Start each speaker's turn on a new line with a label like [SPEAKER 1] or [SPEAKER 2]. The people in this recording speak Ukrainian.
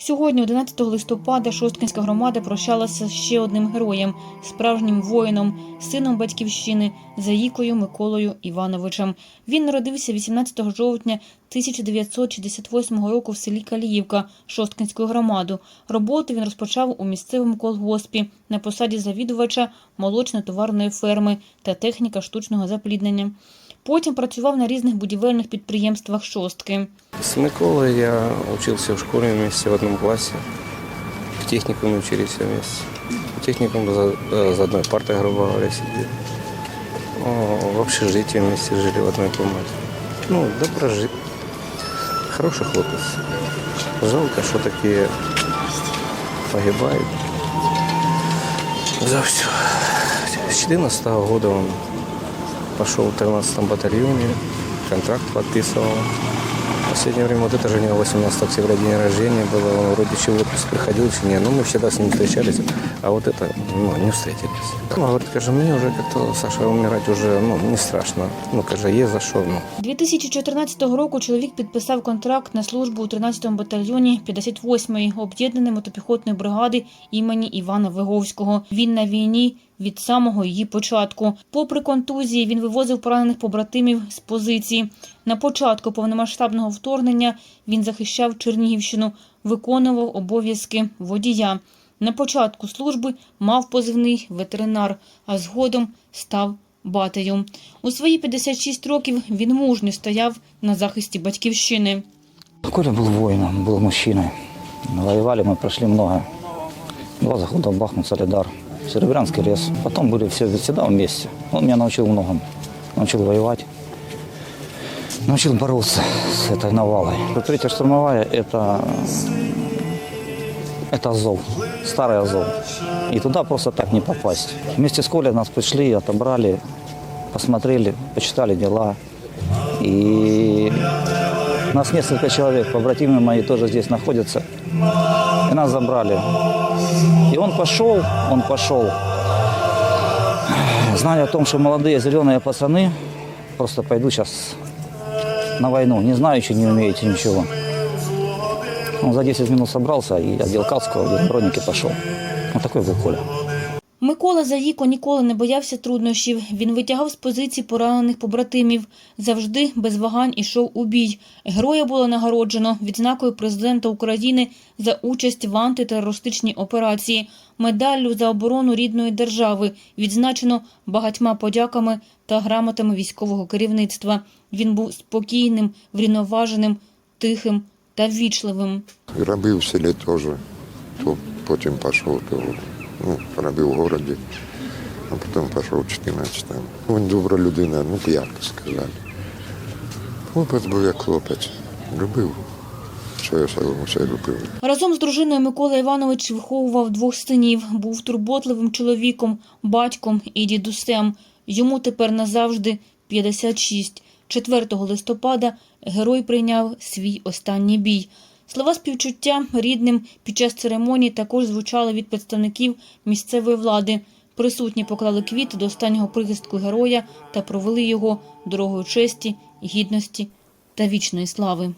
[SPEAKER 1] Сьогодні, 11 листопада, Шосткинська громада прощалася з ще одним героєм, справжнім воїном, сином батьківщини, Заїкою Миколою Івановичем. Він народився 18 жовтня 1968 року в селі Каліївка Шосткинської громади. Роботу він розпочав у місцевому колгоспі на посаді завідувача молочно-товарної ферми та техніка штучного запліднення. Потім працював на різних будівельних підприємствах Шостки.
[SPEAKER 2] С Миколой я учился в школе вместе в одном классе. В техникуме учились все вместе. В техникум за, э, за одной партой, грубо говоря. О, в вместе жили в одной комнате. Ну, доброжи. Хороший хлопец. Жалко, что такие погибают. За все. С 14 года он пошел в 13 батальоне, контракт подписывал. В последнее время вот это же у него 18 октября день рождения было, он вроде чего в отпуск приходил, чи не, ну мы всегда с ним встречались, а вот это, ну, не встретились. Он говорит, скажи, мне уже как-то, Саша, умирать уже, ну, не страшно, ну, каже, є за що, ну.
[SPEAKER 1] 2014 року чоловік підписав контракт на службу у 13-му батальйоні 58-ї об'єднаної мотопіхотної бригади імені Івана Виговського. Він на війні від самого її початку. Попри контузії, він вивозив поранених побратимів з позиції. На початку повномасштабного вторгнення він захищав Чернігівщину, виконував обов'язки водія. На початку служби мав позивний ветеринар, а згодом став батею. У свої 56 років він мужньо стояв на захисті батьківщини.
[SPEAKER 3] Коля был воином, был мужчиной. Воевали мы, прошли много. Два захода в Бахмут, Солидар, Серебрянский лес. Потом были все всегда вместе. Он меня научил многому. Научил воевать. Научил бороться с этой навалой. Третья штурмовая – это, это Азов, старый Азов. И туда просто так не попасть. Вместе с Колей нас пришли, отобрали, посмотрели, почитали дела. И нас несколько человек, побратимы мои тоже здесь находятся. И нас забрали. И он пошел, он пошел, зная о том, что молодые зеленые пацаны просто пойду сейчас на войну, не знаючи, не умеете ничего. Он за 10 минут собрался и одел каску, одел броник и пошел. Вот такой был Коля.
[SPEAKER 1] Микола Заїко ніколи не боявся труднощів. Він витягав з позицій поранених побратимів. Завжди без вагань ішов у бій. Героя було нагороджено відзнакою президента України за участь в антитерористичній операції, медаллю за оборону рідної держави, відзначено багатьма подяками та грамотами військового керівництва. Він був спокійним, врівноваженим, тихим та ввічливим.
[SPEAKER 4] Робив в селі теж, потім пішов, то, ну, робив в городі, а потім пішов в 14 Він добра людина, ну як сказати. Хлопець був як хлопець. Любив. Що я любив.
[SPEAKER 1] Разом з дружиною Микола Іванович виховував двох синів, був турботливим чоловіком, батьком і дідусем. Йому тепер назавжди 56. 4 листопада герой прийняв свій останній бій. Слова співчуття рідним під час церемонії також звучали від представників місцевої влади. Присутні поклали квіти до останнього прихистку героя та провели його дорогою честі, гідності та вічної слави.